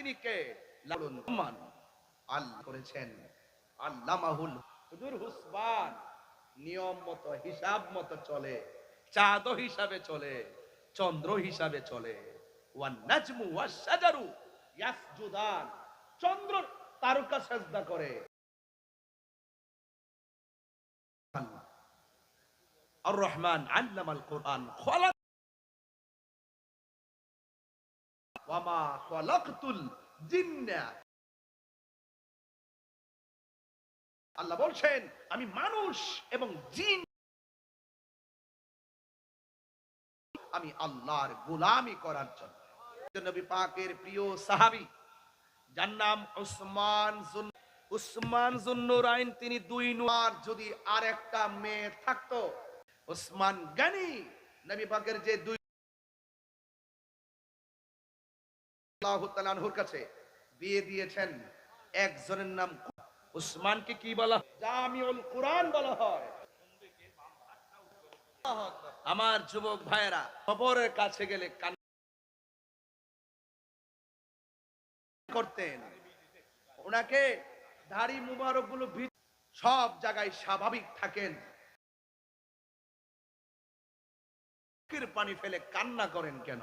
তিনি কে? লালন মান আল্লাহ করেছেন। আল্লামাহুল হুজুর হুসবান নিয়ম মতো, হিসাব মতো চলে। চাঁদ হিসাবে চলে। চন্দ্র হিসাবে চলে। ওয়ান নাজমু ইয়াসজুদান। চন্দ্র তারকা সাজদা করে। আর রহমান আল্লামাল কোরআন। ওয়ামা জিন্না। আল্লাহ বলছেন, আমি মানুষ এবং জিন। আমি আল্লাহর গোলামি করার জন্য। নবী পাকের প্রিয় সাহাবী, যার নাম উসমান উসমান তিনি দুই নুয়ার যদি আর একটা মেয়ে থাকতো, উসমান গানি, নবী পাকের যে দুই আল্লাহু তাআলা আনহুর কাছে বিয়ে দিয়েছেন। একজনের নাম উসমানকে কি বলা জামিউল কোরআন বলা হয়। আমার যুবক খবরের কাছে গেলে করতেন। ওনাকে মুবারকগুলো সব জায়গায় স্বাভাবিক থাকেন। পানি ফেলে কান্না করেন কেন?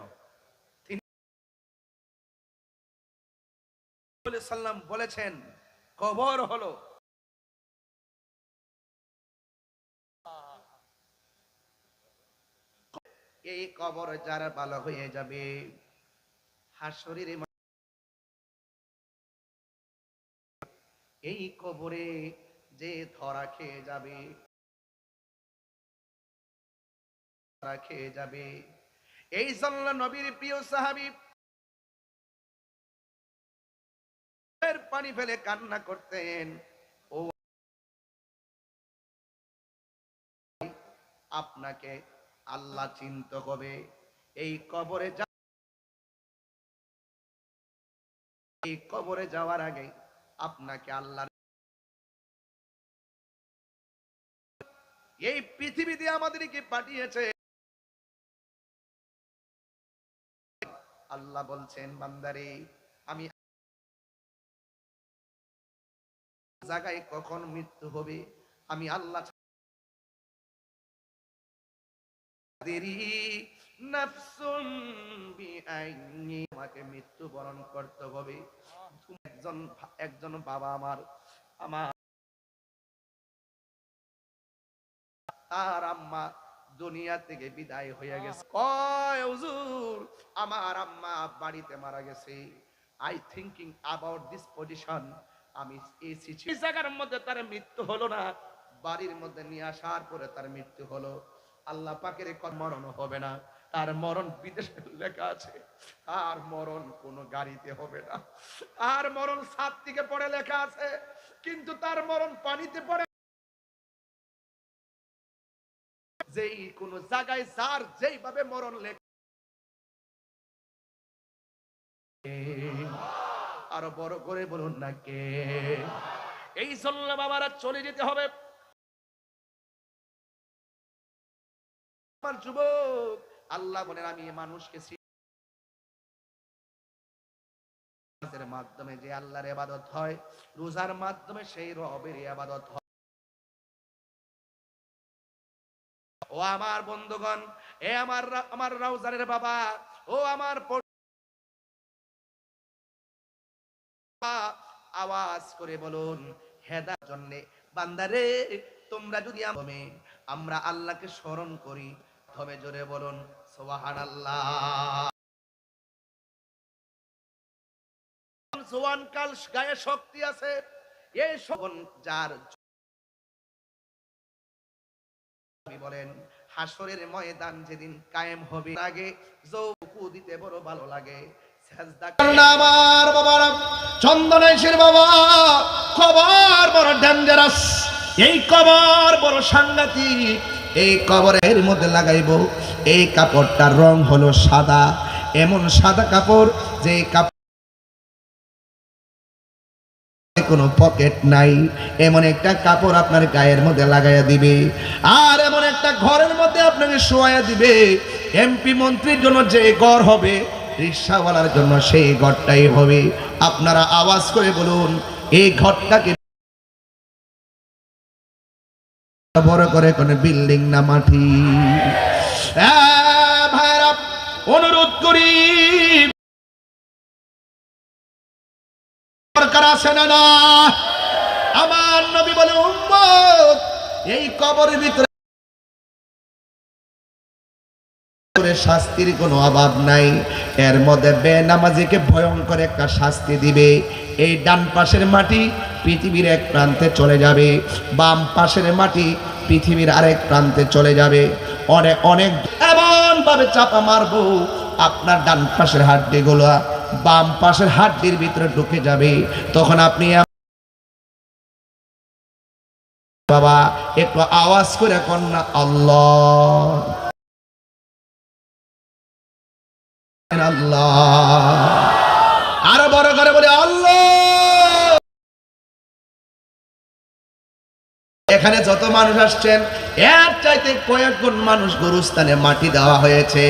সাল্লাম বলেছেন, কবর হলো এই কবর যারা ভালো হয়ে যাবে, হাসরের এই কবরে যে ধরা খেয়ে যাবে, ধরা খেয়ে যাবে। এই জন্য নবীর প্রিয় সাহাবী চোখের পানি ফেলে কান্না করতেন। ও, আপনাকে আল্লাহ চিন্ত কবে এই কবরে এই কবরে যাওয়ার আগে আপনাকে আল্লাহ এই পৃথিবী পৃথিবীতে আমাদেরকে পাঠিয়েছে। আল্লাহ বলছেন, বান্দারে জায়গায় কখন মৃত্যু হবে, আমি আল্লাহ আমাকে করতে হবে। একজন একজন বাবা আমার আমার তার আম্মা দুনিয়া থেকে বিদায় হয়ে গেছে। আমার আম্মা বাড়িতে মারা গেছে। I thinking about this position আমি এই এই জায়গার মধ্যে তার মৃত্যু হলো না। বাড়ির মধ্যে নিয়ে আসার পরে তার মৃত্যু হলো। আল্লাহ পাকের মরণ হবে না। তার মরণ বিদেশে লেখা আছে। আর মরণ কোনো গাড়িতে হবে না। আর মরণ সাত দিকে পড়ে লেখা আছে। কিন্তু তার মরণ পানিতে পড়ে যেই কোন জায়গায় যার যেইভাবে মরণ লেখা আরও বড় করে বলুন না কে? এই জন্য বাবারা চলে যেতে হবে। যুবক, আল্লাহ বলেন, আমি মানুষকে মাধ্যমে যে আল্লাহর ইবাদত হয়, রোজার মাধ্যমে সেই রবের ইবাদত হয়। ও আমার বন্ধুগণ, এ আমার আমার রাউজানের বাবা, ও আমার আওয়াজ করে বলুন হেদার জন্য, বান্দারে, তোমরা যদি আমি আমরা আল্লাহকে স্মরণ করি। তবে জোরে বলুন, সুবহানাল্লাহ। জোয়ান কাল গায়ে শক্তি আছে। এই শোভন যার বলেন হাসরের ময়দান যেদিন কায়েম হবে আগে যৌকু দিতে বড় ভালো লাগে। রং হলো সাদা। এমন সাদা কাপড় যে কাপড় কোনো পকেট নাই। এমন একটা কাপড় আপনার গায়ের মধ্যে লাগাইয়া দিবে। আর এমন একটা ঘরের মধ্যে আপনাকে শোয়া দিবে। এমপি মন্ত্রীর জন্য যে ঘর হবে রিক্সাওয়ালার জন্য সেই ঘরটাই হবে। আপনারা আওয়াজ করে বলুন, এই ঘরটাকে বড় করে কোন বিল্ডিং না মাটি? অনুরোধ করি, দরকার আছে না? আমার নবী বলে, উম্মত, এই কবরের ভিতরে শাস্তির কোনো অভাব নাই। এর মধ্যে বেনামাজিকে ভয়ঙ্কর একটা শাস্তি দিবে। এই ডান পাশের মাটি পৃথিবীর এক প্রান্তে চলে যাবে। বাম পাশের মাটি পৃথিবীর আরেক প্রান্তে চলে যাবে। অনেক অনেক এমনভাবে চাপা মারবো, আপনার ডান পাশের হাড্ডিগুলো বাম পাশের হাড্ডির ভিতরে ঢুকে যাবে। তখন আপনি বাবা, একটু আওয়াজ করে কন্যা আল্লাহ। আল্লাহ। আরও বড় করে বলে, আল্লাহ। এখানে যত মানুষ আসছেন, এর চাইতে কয়েক গুণ মানুষ গরুস্থানে মাটি দেওয়া হয়েছে।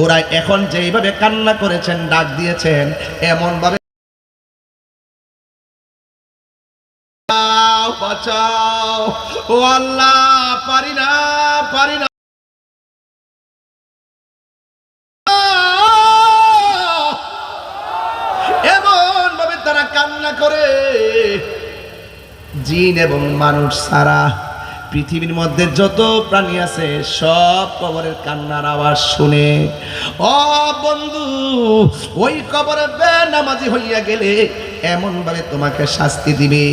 ওরা এখন যেইভাবে কান্না করেছেন, ডাক দিয়েছেন এমন ভাবে ও আল্লাহ, পারি না পারি না। করে। জিন এবং মানুষ সারা পৃথিবীর মধ্যে যত প্রাণী আছে, সব কবরের কান্নার আওয়াজ শুনে, ও বন্ধু, ওই কবরে বেনামাজি হইয়া গেলে এমন ভাবে তোমাকে শাস্তি দিবে।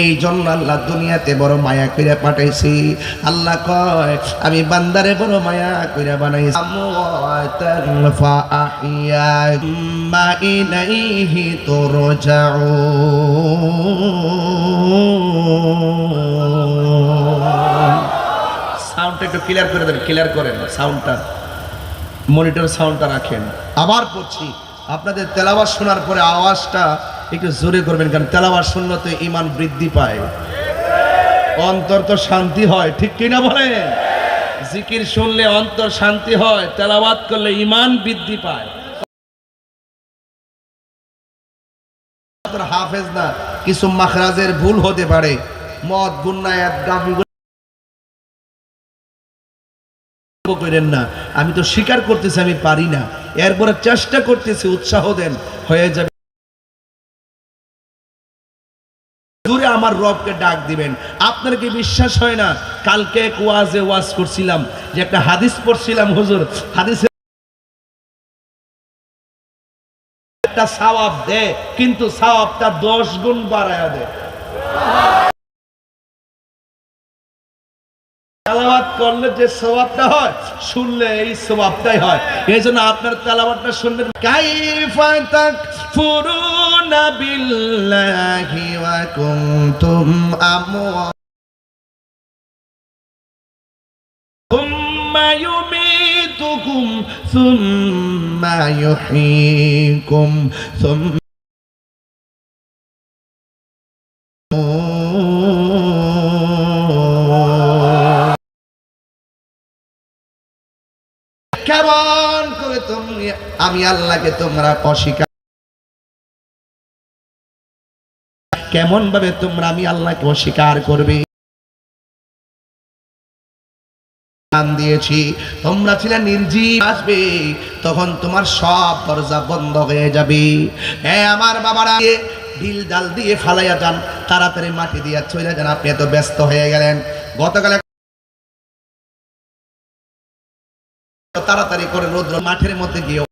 এই জন্য আল্লাহ দুনিয়াতে বড় মায়া কইরা পাঠাইছি। আল্লাহ কয় আমি বান্দারে বড় মায়া কইরা বানাইছি। মা ইলাইহি সাউন্ডটা একটু ক্লিয়ার করে দেন ক্লিয়ার করেন সাউন্ডটা মনিটর সাউন্ডটা রাখেন। আবার পড়ছি। আপনাদের তেলাওয়াত শোনার পরে আওয়াজটা একটু জোরে করবেন, কারণ তেলাওয়াত শুনলে তো ইমান বৃদ্ধি পায়। অন্তর তো শান্তি হয়, ঠিক কিনা বলেন? জিকির শুনলে অন্তর শান্তি হয়, তেলাওয়াত করলে ইমান বৃদ্ধি পায়। হাফেজ না, কিছু মাখরাজের ভুল হতে পারে। মদ গুন্নায়াত করেন না। আমি তো স্বীকার করতেছি, আমি পারি না। এরপরে চেষ্টা করতেছি, উৎসাহ দেন, হয়ে যাবে। দূরে আমার রবকে ডাক দিবেন। আপনার কি বিশ্বাস হয় না? কালকে এক ওয়াজে ওয়াজ করছিলাম, যে একটা হাদিস পড়ছিলাম, হুজুর। হাদিসে একটা সওয়াব দেয় কিন্তু সওয়াবটা দশ গুণ বাড়ায় দেয় করলে যে সওয়াবটা হয়, শুনলে এই সওয়াবটাই হয়। এই জন্য আপনার তেলাওয়াতটা শুনবেন। কাইফা তাকফুরুনা বিল্লাহি ওয়া কুনতুম আমওয়া ثم يميتكم ثم يحييكم ثم কেমন করে তুমি আমি আল্লাহকে তোমরা অস্বীকার কেমন ভাবে তোমরা আমি আল্লাহকে অস্বীকার করবে? দিয়েছি। তোমরা ছিলে নির্জীব, আসবে, তখন তোমার সব দরজা বন্ধ হয়ে যাবে। হ্যাঁ আমার বাবারা ঢিল জাল দিয়ে ফালাইয়া যান, তাড়াতাড়ি মাটি দিয়ে চলে যান, আপনি এত ব্যস্ত হয়ে গেলেন। গতকাল তাড়াতাড়ি করে রৌদ্র মাঠের মধ্যে গিয়ে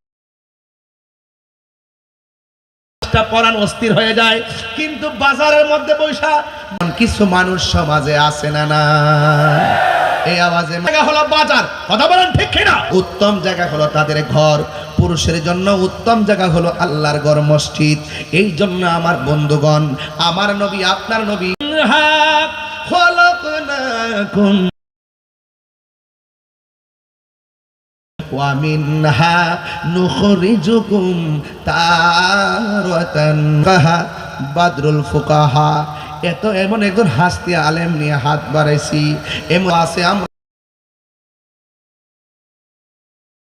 পাঁচটা পরাণ অস্থির হয়ে যায়। কিন্তু বাজারের মধ্যে বৈশা কিছু মানুষ সমাজে আসে না না। এই আওয়াজে জায়গা হলো বাজার। কথা বলেন ঠিক কিনা? উত্তম জায়গা হলো তাদের ঘর। পুরুষের জন্য উত্তম জায়গা হলো আল্লাহর ঘর মসজিদ। এই জন্য আমার বন্ধুগণ, আমার নবী, আপনার নবী। হলো না ওয়ামিনহা নুখরিজুকুম তারাতান। বাদরুল ফুকাহা। এত এমন একজন হাসতি আলেম নিয়ে হাত বাড়াইছি। এমন আছে আমরা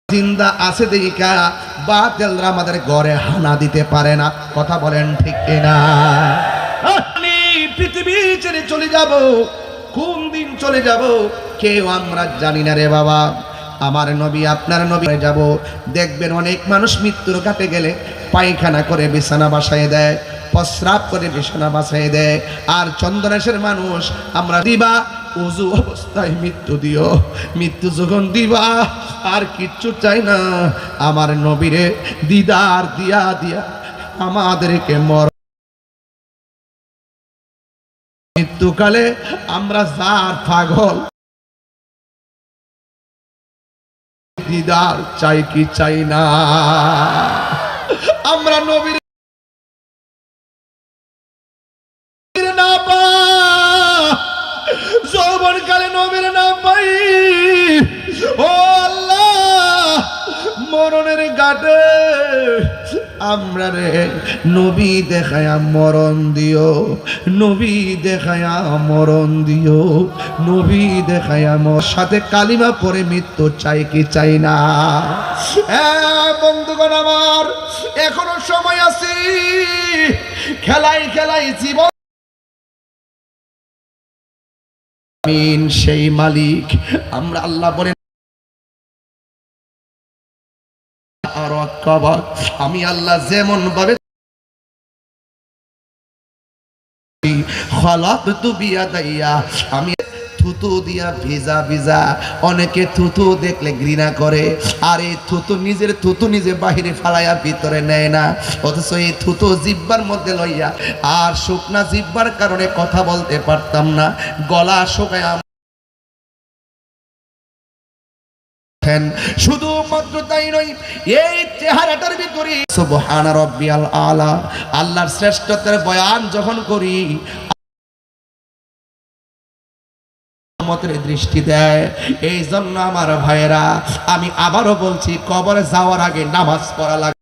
জিন্দা আছে দেখা বাতেলরা আমাদের ঘরে হানা দিতে পারে না। কথা বলেন ঠিক কিনা? আমি পৃথিবী ছেড়ে চলে যাব। কোন দিন চলে যাব? কেউ আমরা জানি না রে বাবা। আমার নবী, আপনার নবী যাব। দেখবেন অনেক মানুষ মৃত্যুর কাটে গেলে পায়খানা করে বিছানা বাসায় দেয়, প্রস্রাব করে বিছানা বাসায় দেয়। আর চন্দনেশের মানুষ, আমরা দিবা, উজু অবস্থায় মৃত্যু দিও। মৃত্যু যখন দিবা, আর কিচ্ছু চাই না। আমার নবীরে দিদার দিয়া দিয়া আমাদেরকে মর। মৃত্যুকালে আমরা যার পাগল দিদার চাই কি চাই না? আমরা নবীর না পা যৌবন কালে নবীর মরণের আমরা রে নবী দেখায়া মরণ দিও, নবী দেখায়া মরণ দিও, নবী দেখায়া মোর, সাথে কালিমা পরে মৃত্যু চাই কি চাই না? বন্ধুগণ আমার, এখনও সময় আছে। খেলাই খেলাই জীবন। সেই মালিক। আমরা আল্লাহ বলেন আমি আল্লাহ যেমন ভাবে আমি থুতু দিয়া ভিজা ভিজা, অনেকে থুতু দেখলে ঘৃণা করে, আর এই থুতু নিজের থুতু নিজে বাহিরে ফালাইয়া ভিতরে নেয় না, অথচ এই থুতু জিব্বার মধ্যে লইয়া, আর শুকনা জিব্বার কারণে কথা বলতে পারতাম না, গলা শুকায় আছেন শুধুমাত্র তাই নয় এই চেহারাটার ভিতরে সুবহান রাব্বিয়াল আলা আল্লাহর শ্রেষ্ঠত্বের বয়ান যখন করি দৃষ্টি দেয়। এই জন্য আমার ভাইয়েরা আমি আবারও বলছি কবরে যাওয়ার আগে নামাজ পড়া লাগবে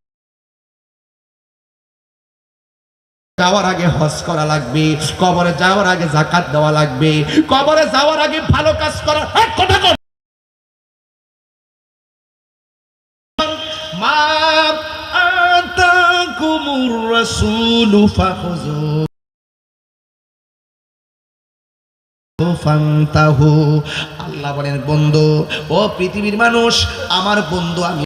যাওয়ার আগে হজ করা লাগবে কবরে যাওয়ার আগে জাকাত দেওয়া লাগবে কবরে যাওয়ার আগে ভালো কাজ করা হ্যাঁ, ফাখুযু ফান্তাহু আল্লাহ বলেন, বন্ধু, ও পৃথিবীর মানুষ, আমার বন্ধু আমি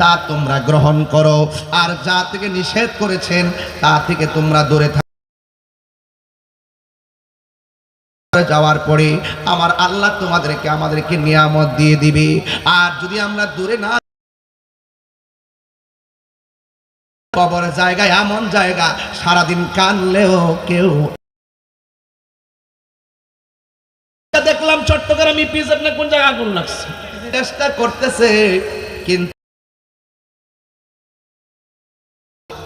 তা তোমরা গ্রহণ করো। আর যা থেকে নিষেধ করেছেন, তা থেকে তোমরা দূরে থাকো যাওয়ার পরে আমার আল্লাহ তোমাদেরকে, আমাদেরকে নিয়ামত দিয়ে দিবে। আর যদি আমরা দূরে না কবর জায়গায় এমন জায়গা, সারাদিন কানলেও কেউ দেখলাম চট্টগ্রাম পিস আপনার কোন জায়গা আগুন লাগছে? চেষ্টা করতেছে, কিন্তু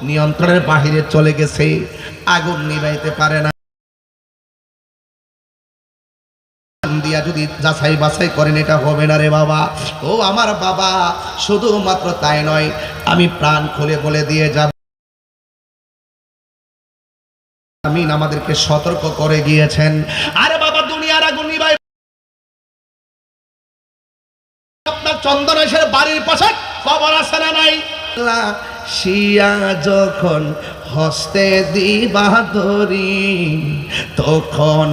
নিয়ন্ত্রণের বাহিরে চলে গেছে, আগুন নিবাইতে পারে না। দিয়া যদি যাচাই বাছাই করেন, এটা হবে না রে বাবা। ও আমার বাবা, শুধুমাত্র তাই নয় আমি প্রাণ খুলে বলে দিয়ে যাব। আমিন আমাদেরকে সতর্ক করে গিয়েছেন। আরে বাবা, দুনিয়ার আগুন নিবাই। আপনার চন্দনেশের বাড়ির পাশে খবর আছে না নাই? শিয়া যখন হস্তে দিবা ধরি, তখন